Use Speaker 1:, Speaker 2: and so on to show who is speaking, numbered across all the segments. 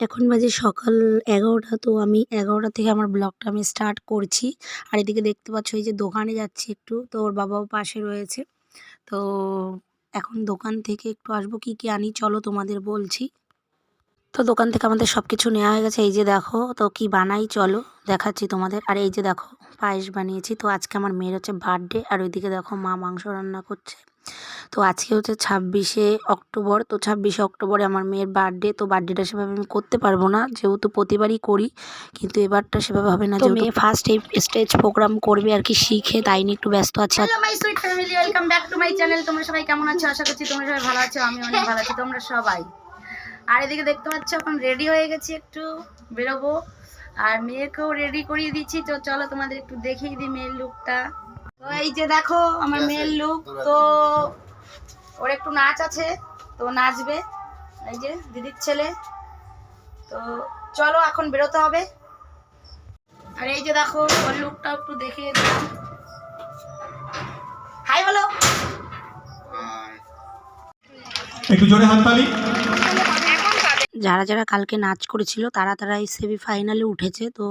Speaker 1: এখন বাজে সকাল এগারোটা, তো আমি এগারোটা থেকে আমার ব্লগটা আমি স্টার্ট করছি। আর এদিকে দেখতে পাচ্ছ এই যে দোকানে যাচ্ছি একটু, তো ওর বাবাও পাশে রয়েছে। তো এখন দোকান থেকে একটু আসব, কি কি আনি চলো তোমাদের বলছি। তো দোকান থেকে আমাদের সব কিছু নেওয়া হয়ে গেছে, এই যে দেখো, তো কি বানাই চলো, দেখাচ্ছি তোমাদের। আর এই যে দেখো, পায়েস বানিয়েছি, তো আজকে আমার মেয়ের হচ্ছে বার্থডে আর ওইদিকে দেখো মা মাংস রান্না করছে। তো আজকে হচ্ছে ছাব্বিশে অক্টোবর তো ছাব্বিশে অক্টোবরে আমার মেয়ের বার্থডে তো বার্থডেটা সেভাবে আমি করতে পারব না। যেহেতু প্রতিবারই করি কিন্তু এবারটা সেভাবে হবে না। মেয়ে ফার্স্ট এই স্টেজ প্রোগ্রাম করবে আর কি শিখে তাই নিয়ে একটু ব্যস্ত আছে।
Speaker 2: My sweet family welcome back to my channel তোমরা সবাই কেমন আছো? আশা করছি তোমরা সবাই ভালো আছো আমি অনেক ভালো আছি তোমরা সবাই। আর এদিকে দেখতে পাচ্ছ এখন রেডি হয়ে গেছি একটু বেরোবো। আর মেয়েকেও রেডি করিয়ে দিচ্ছি তো চলো তোমাদের একটু দেখিয়ে দিই মেয়ের লুকটা তো এই যে দেখো আমার মেয়ের লুক তো ওর একটু নাচ আছে তো নাচবে। এই যে দিদির ছেলে। তো চলো এখন বেরোতে হবে। আর এই যে দেখো ওর লুকটা একটু দেখিয়ে দিলাম হাই বলো।
Speaker 3: একটু জোরে হাততালি
Speaker 1: যারা যারা কালকে নাচ করেছিল তারা তারা এই সেমি ফাইনালে উঠেছে। তো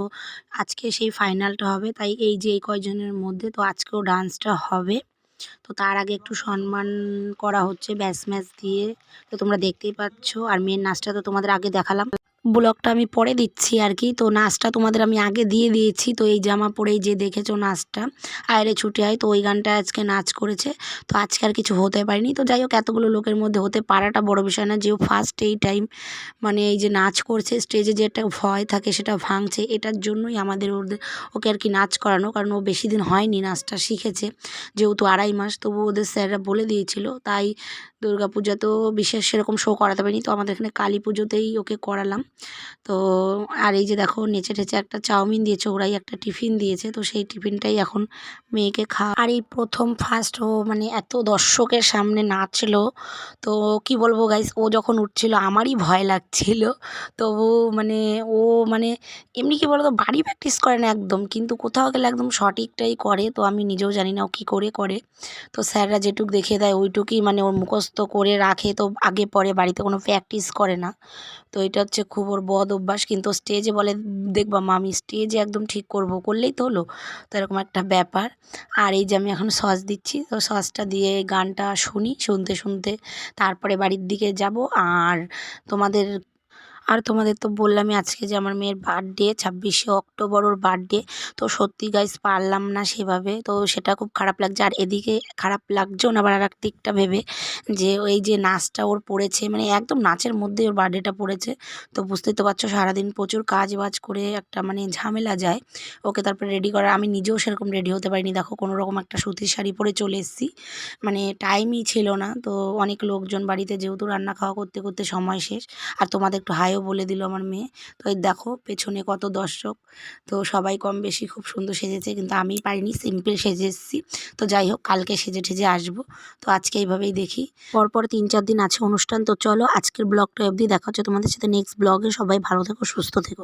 Speaker 1: আজকে সেই ফাইনালটা হবে। তাই এই যে এই কয়জনের মধ্যে তো আজকেও ডান্সটা হবে। তো তার আগে একটু সম্মান করা হচ্ছে ব্যাস ম্যাচ দিয়ে। তো তোমরা দেখতেই পাচ্ছ। আর মেয়ের নাচটা তো তোমাদের আগে দেখালাম। ব্লগটা আমি পরে দিচ্ছি আর কি তো নাচটা তোমাদের আমি আগে দিয়ে দিয়েছি। তো এই জামা পরেই যে দেখেছ নাচটা, আয়রে ছুটি হয় তো ওই গানটা আজকে নাচ করেছে। তো আজকে আর কিছু হতে পারিনি। তো যাই হোক, এতগুলো লোকের মধ্যে হতে পারাটা বড় বিষয় না। যেও ফার্স্ট এই টাইম মানে এই যে নাচ করছে স্টেজে যে একটা ভয় থাকে, সেটা ভাঙছে। এটার জন্যই আমাদের ওদের, ওকে আর কি নাচ করানো। কারণ ও বেশি দিন হয়নি নাচটা শিখেছে, যেহেতু আড়াই মাস। তবু ওদের স্যাররা বলে দিয়েছিল। তাই দুর্গা পূজা তো বিশেষ সেরকম শো করাতে পারিনি। তো আমাদের এখানে কালী পুজোতেই ওকে করালাম। তো আর এই যে দেখো, নেচে টেচে একটা চাউমিন দিয়েছে, ওরাই একটা টিফিন দিয়েছে, তো সেই টিফিনটাই এখন মেয়েকে খা আর এই প্রথম ফার্স্ট ও মানে এত দর্শকের সামনে নাচলো, তো কি বলব গাইস ও যখন উঠছিল আমারই ভয় লাগছিল। তবু মানে ও মানে এমনি কি বলতো, বাড়ি প্র্যাকটিস করে না একদম, কিন্তু কোথাও গেলে একদম সঠিকটাই করে। তো আমি নিজেও জানি না ও কী করে করে। তো স্যাররা যেটুক দেখিয়ে দেয়, ওইটুকুই মানে ওর মুখস্থ করে রাখে, তো আগে পরে বাড়িতে কোনো প্র্যাকটিস করে না। তো এটা হচ্ছে খুব ওর বদ অভ্যাস, কিন্তু স্টেজে বলে, দেখবা মা আমি স্টেজে একদম ঠিক করব, করলেই তো হলো। তো এরকম একটা ব্যাপার। আর এই যে আমি এখন সস দিচ্ছি, তো সসটা দিয়ে গানটা শুনি, শুনতে শুনতে তারপরে বাড়ির দিকে যাব। আর তোমাদের আর তোমাদের তো বললামই আজকে যে আমার মেয়ের বার্থডে ছাব্বিশে অক্টোবর ওর বার্থডে তো সত্যি গাইজ পারলাম না সেভাবে, তো সেটা খুব খারাপ লাগছে। আর এদিকে খারাপ লাগছেও না, আবার আর এক দিকটা ভেবে যে ওই যে নাচটা ওর পড়েছে মানে একদম নাচের মধ্যেই ওর বার্থডেটা পড়েছে। তো বুঝতেই তো পারছ, সারাদিন প্রচুর কাজ বাজ করে একটা মানে ঝামেলা যায়, ওকে তারপরে রেডি করা আমি নিজেও সেরকম রেডি হতে পারিনি। দেখো কোনো রকম একটা সুতির শাড়ি পরে চলে এসেছি মানে টাইমই ছিল না। তো অনেক লোকজন বাড়িতে যেহেতু রান্না খাওয়া করতে করতে সময় শেষ, আর তোমাদের একটু হাইও বলে দিল আমার মেয়ে। তো দেখো, পেছনে কত দর্শক। তো সবাই কম বেশি খুব সুন্দর সেজেছে, কিন্তু আমি পারিনি সিম্পল সেজে এসেছি। তো যাই হোক, কালকে সেজে ঠেজে আসব। তো আজকে এইভাবেই দেখি। পরপর তিন চার দিন আছে অনুষ্ঠান, তো চলো আজকের ব্লগটা অবধি দেখা হচ্ছে তোমাদের সাথে। নেক্সট ব্লগে সবাই ভালো থেকো, সুস্থ থেকো।